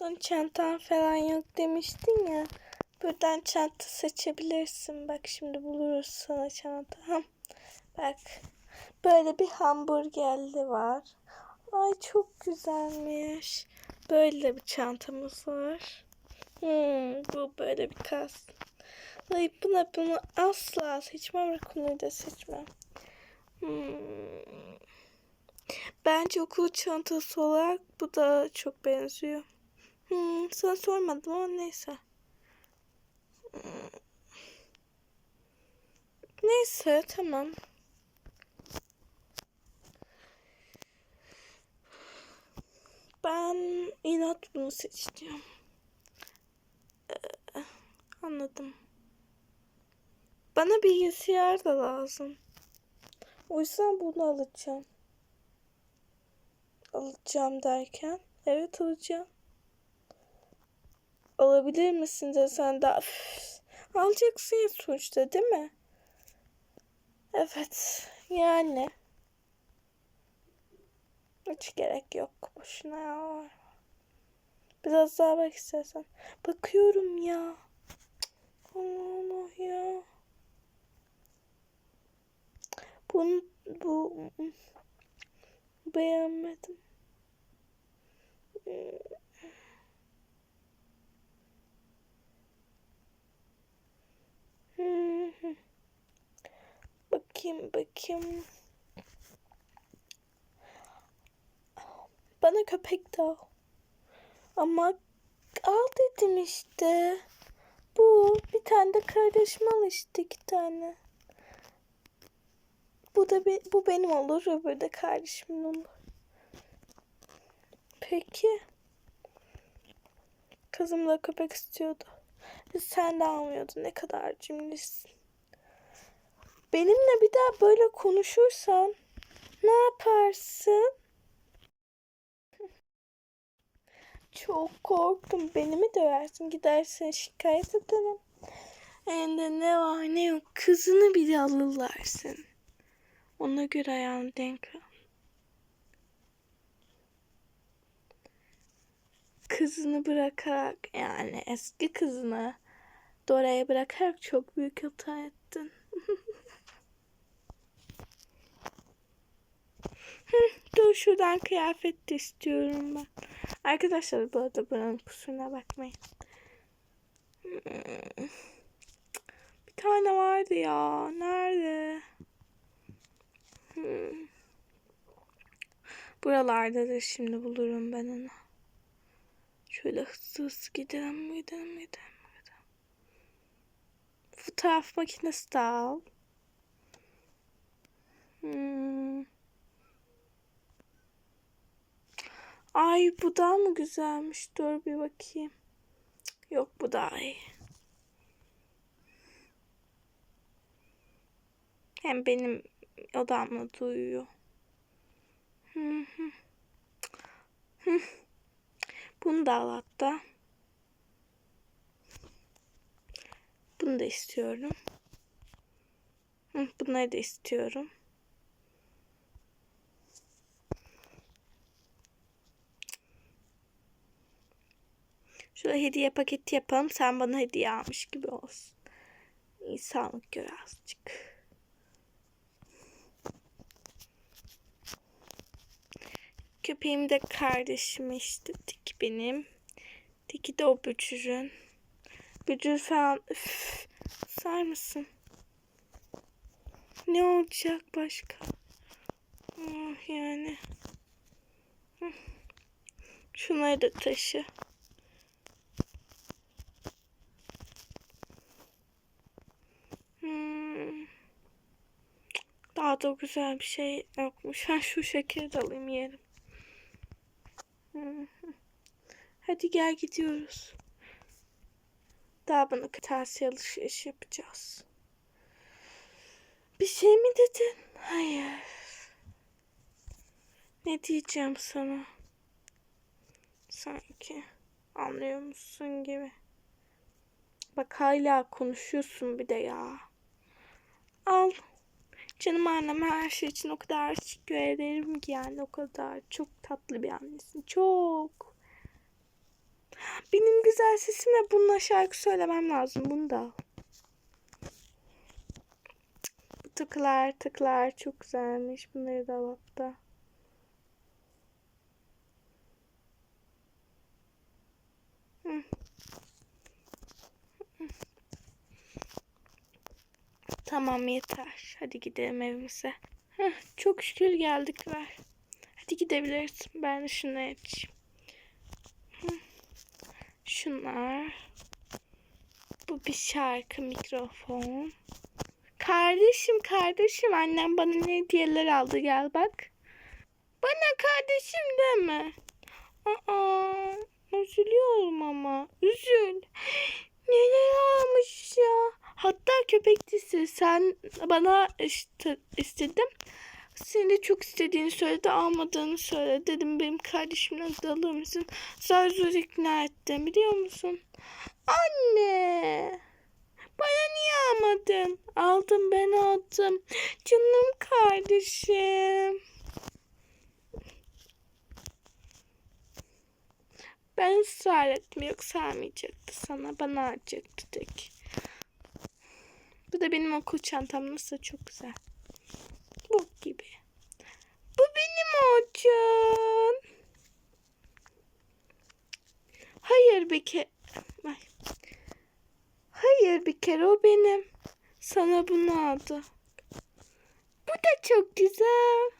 Son çantan falan yok demiştin ya. Buradan çanta seçebilirsin. Bak şimdi buluruz sana çanta. Bak. Böyle bir hamburgerli var. Ay çok güzelmiş. Böyle bir çantamız var. Hmm, bu böyle bir kas. Ay buna bunu asla seçmem. Rakunu'yu da seçmem. Hmm. Bence okul çantası olarak bu da çok benziyor. Hmm, sana sormadım ama neyse. Hmm. Neyse tamam. Ben inat bunu seçeceğim. Ee, anladım. Bana bilgisayar da lazım. O yüzden bunu alacağım. Alacağım derken. Evet alacağım. Alabilir misin de sen de Üf, alacaksın sonuçta değil mi? Evet yani. Hiç gerek yok. Boşuna ya. Biraz daha bak istersen. Bakıyorum ya. Allah Allah ya. Bunu bu beğenmedim. Bakayım bakayım. Bana köpek de al. Ama al dedim işte. Bu bir tane de kardeşim işte iki tane. Bu da be, bu benim olur öbürü de kardeşimin olur. Peki. Kızım da köpek istiyordu. Sen de almıyordun. Ne kadar cimrisin. Benimle bir daha böyle konuşursan ne yaparsın? Çok korktum. Beni mi döversin? Gidersin şikayet ederim. Elinde ne var ne yok. Kızını bile alırlarsın. Ona göre ayağını denk al. Kızını bırakarak yani eski kızını Dora'ya bırakarak çok büyük hata ettin. Dur şuradan kıyafet de istiyorum ben. Arkadaşlar bu arada buranın kusuruna bakmayın. Hmm. Bir tane vardı ya. Nerede? Hmm. Buralardadır şimdi bulurum ben onu. Şöyle hızlı hızlı gidelim gidelim gidelim. gidelim. Fotoğraf makinesi de al. Hmm. Ay bu daha mı güzelmiş? Dur bir bakayım. Yok bu daha iyi. Hem benim odamla duyuyor. Hı hı. Hı. Bunu da al hatta. Bunu da istiyorum. Bunları da istiyorum. Şöyle hediye paketi yapalım. Sen bana hediye almış gibi olsun. İnsanlık gör azıcık. Köpeğim de kardeşim işte. Tiki benim. Tiki de o bücürün. Bücür falan. Üf, sar mısın? Ne olacak başka? Oh, yani. Şunları da taşı. Hmm. Daha da güzel bir şey yokmuş. Ben şu şekeri de alayım yerim. Hadi gel gidiyoruz. Daha bana kırtasiye alışveriş yapacağız. Bir şey mi dedin? Hayır. Ne diyeceğim sana? Sanki anlıyor musun gibi. Bak hala konuşuyorsun bir de ya. Al. Canım annem her şey için o kadar teşekkür ederim ki yani o kadar çok tatlı bir annesin. Çok. Benim güzel sesimle bununla şarkı söylemem lazım. Bunu da al. Bu tıklar tıklar çok güzelmiş. Bunları da dolapta. Hı. Tamam yeter. Hadi gidelim evimize. Heh, çok şükür geldik ver. Hadi gidebiliriz. Ben de şunları açayım. Şunlar. Bu bir şarkı mikrofon. Kardeşim kardeşim annem bana ne hediyeler aldı gel bak. Bana kardeşim deme. Aa, üzülüyorum ama. Üzül. Neler almış ya. Hatta köpek sen bana işte istedim. Seni çok istediğini söyledi almadığını söyledi. Dedim benim kardeşimle de alır mısın? Zar zor ikna ettim biliyor musun? Anne. Bana niye almadın? Aldım ben aldım. Canım kardeşim. Ben ısrar ettim yoksa almayacaktı sana. Bana alacaktı tek. Bu da benim okul çantam nasıl çok güzel. Bu gibi. Bu benim Orçun. Hayır bir kere. Ay. Hayır bir kere o benim. Sana bunu aldı. Bu da çok güzel.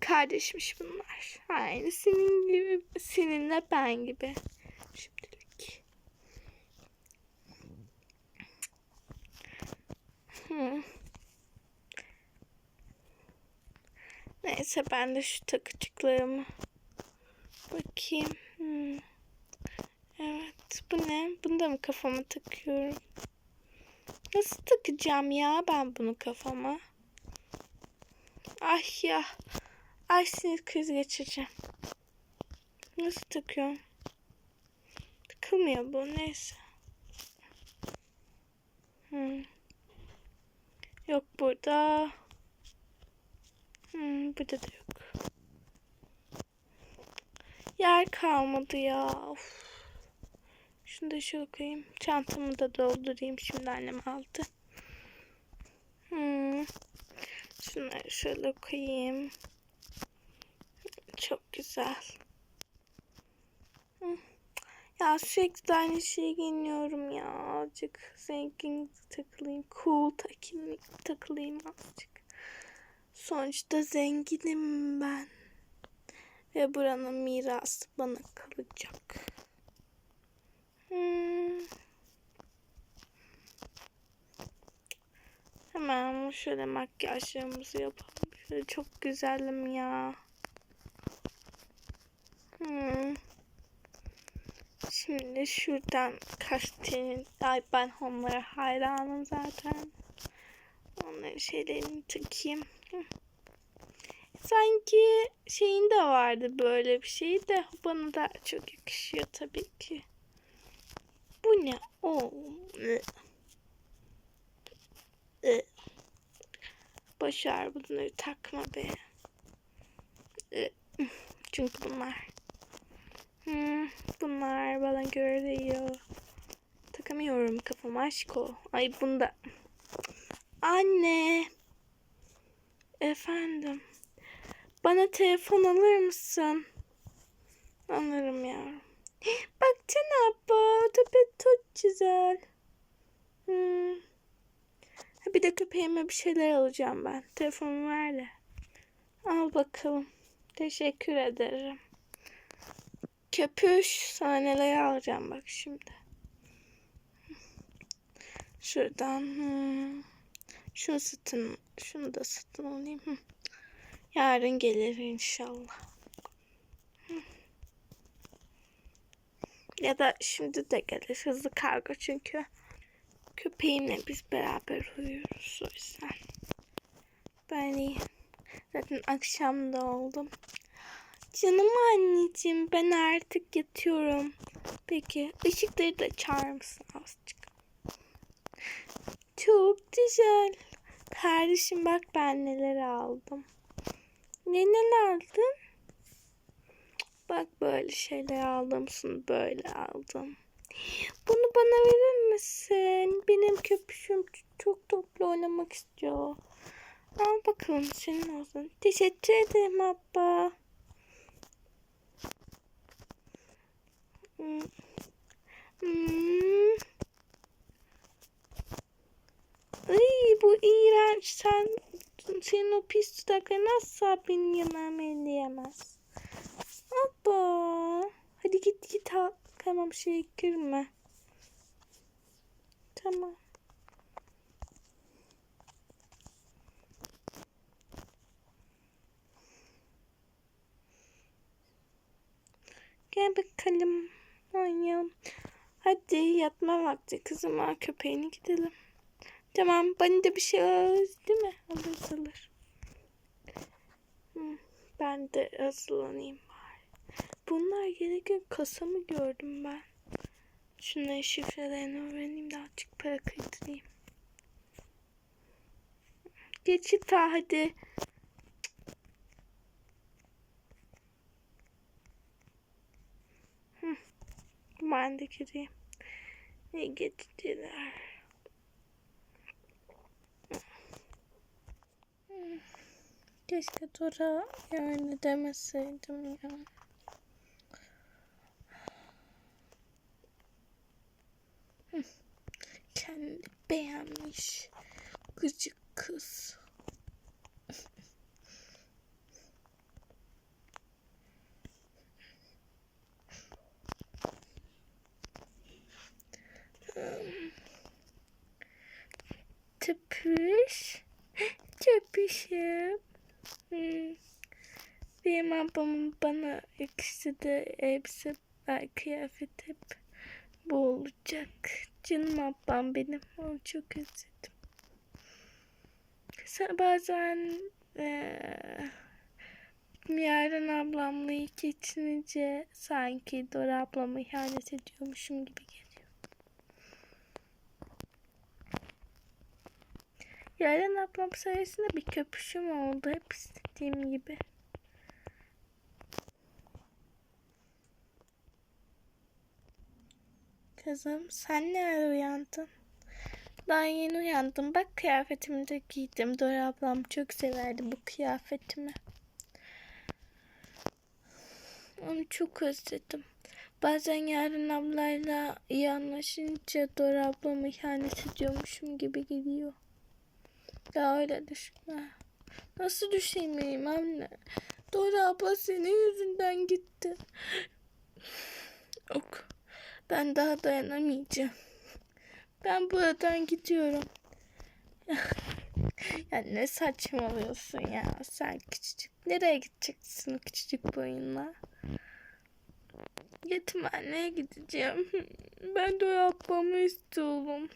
Kardeşmiş bunlar. Aynı senin gibi. Seninle ben gibi. Neyse ben de şu takıcıklarımı bakayım. Hmm. Evet bu ne? Bunu da mı kafama takıyorum? Nasıl takacağım ya ben bunu kafama? Ay ya. Ay sinir krizi geçireceğim. Nasıl takıyorum? Takılmıyor bu neyse. Hmm. Yok burada. Hmm, burada da yok. Yer kalmadı ya. Of. Şunu da şöyle koyayım. Çantamı da doldurayım. Şimdi annem aldı. Hmm. Şunları şöyle koyayım. Çok güzel. Ya sürekli de aynı şeyi giyiniyorum ya. Azıcık zengin takılayım. Cool takılayım, takılayım azıcık. Sonuçta zenginim ben. Ve buranın mirası bana kalacak. Hmm. Hemen şöyle makyajlarımızı yapalım. Şöyle çok güzelim ya. Hmm. Şimdi şuradan kaştenin, ay ben onlara hayranım zaten. Onların şeylerini takayım. Sanki şeyin de vardı böyle bir şey de bana da çok yakışıyor tabii ki. Bu ne? Oo. Başar bunları takma be. Çünkü bunlar Hmm, bunlar bana göre değil. Takamıyorum kafama aşko. Ay bunda. Anne. Efendim. Bana telefon alır mısın? Alırım yavrum. Bak sen abla. Tabii çok güzel. Hmm. Bir de köpeğime bir şeyler alacağım ben. Telefonumu ver de. Al bakalım. Teşekkür ederim. Köpüş. Sana neler alacağım bak şimdi. Şuradan. Hmm. Şunu satın. Şunu da satın alayım. Hmm. Yarın gelir inşallah. Hmm. Ya da şimdi de gelir. Hızlı kargo çünkü. Köpeğimle biz beraber uyuyoruz o yüzden. Ben iyi. Zaten akşam da oldum. Canım anneciğim ben artık yatıyorum. Peki ışıkları da açar mısın azıcık? Çok güzel. Kardeşim bak ben neler aldım. Ne neler aldın? Bak böyle şeyler aldım. Şunu böyle aldım. Bunu bana verir misin? Benim köpüşüm çok toplu oynamak istiyor. Al bakalım senin olsun. Teşekkür ederim abla. Hmm. Hmm. Ay bu iğrenç. Sen senin o pis dudakların asla benim yemeğimi elleyemez. Abba. Hadi git git al. Tamam şey girme. Tamam. Gel bakalım. Oynayalım. Hadi yatma vakti kızım. Al köpeğini gidelim. Tamam. Bana da bir şey alırız değil mi? Alırız alır. Ben de hazırlanayım bari. Bunlar gereken kasamı gördüm ben. Şunların şifrelerini öğreneyim de açık para kıytırayım. Geçit ha hadi. Hı, Ben de gireyim. Ne geçtiler. Keşke Dora yani demeseydim ya. Kendi beğenmiş. Gıcık kız. Tıpış. Tıpışım. Hmm. Benim ablamın bana yakıştırdığı elbise kıyafet hep bu olacak. Canım ablam benim. Onu çok özledim. Bazen eee Yarın ablamla ilk geçinince sanki Dora ablama ihanet ediyormuşum gibi geliyor. Yarın ablam sayesinde bir köpüşüm oldu. Hep istediğim gibi. Kızım sen ne uyandın? Daha yeni uyandım. Bak kıyafetimi de giydim. Dora ablam çok severdi bu kıyafetimi. Onu çok özledim. Bazen yarın ablayla iyi anlaşınca Dora ablamı ihanet ediyormuşum gibi geliyor. Ya öyle düşünme. Nasıl düşünmeyeyim anne? Dora abla senin yüzünden gitti. Ok. Ben daha dayanamayacağım. Ben buradan gidiyorum. ya ne saçmalıyorsun ya sen küçücük. Nereye gideceksin küçücük boyunla? Yetimhaneye gideceğim. Ben de yapmamı istiyorum.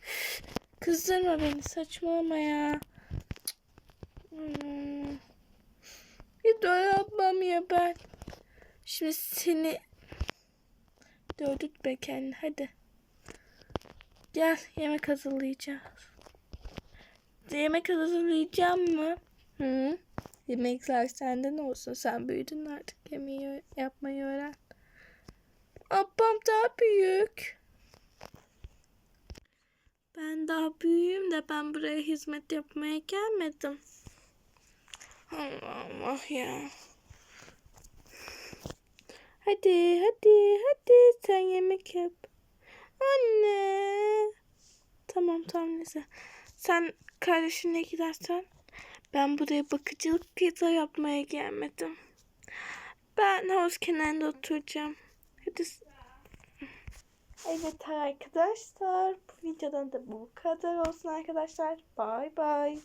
Kızdırma beni saçmalama ya. Hmm. Bir de yapmam ya ben. Şimdi seni dövdürtme kendini hadi. Gel yemek hazırlayacağız. Yemek hazırlayacağım mı? Hı? Yemekler senden olsun. Sen büyüdün artık. Yemeği yapmayı öğren. Ablam daha büyük. Ben daha büyüğüm de ben buraya hizmet yapmaya gelmedim. Allah Allah ya. Hadi hadi hadi sen yemek yap. Anne. Tamam tamam neyse. Sen kardeşinle gidersen ben buraya bakıcılık pizza yapmaya gelmedim. Ben havuz kenarında oturacağım. Hadi. Evet arkadaşlar. Bu videodan da bu kadar olsun arkadaşlar. Bay bay.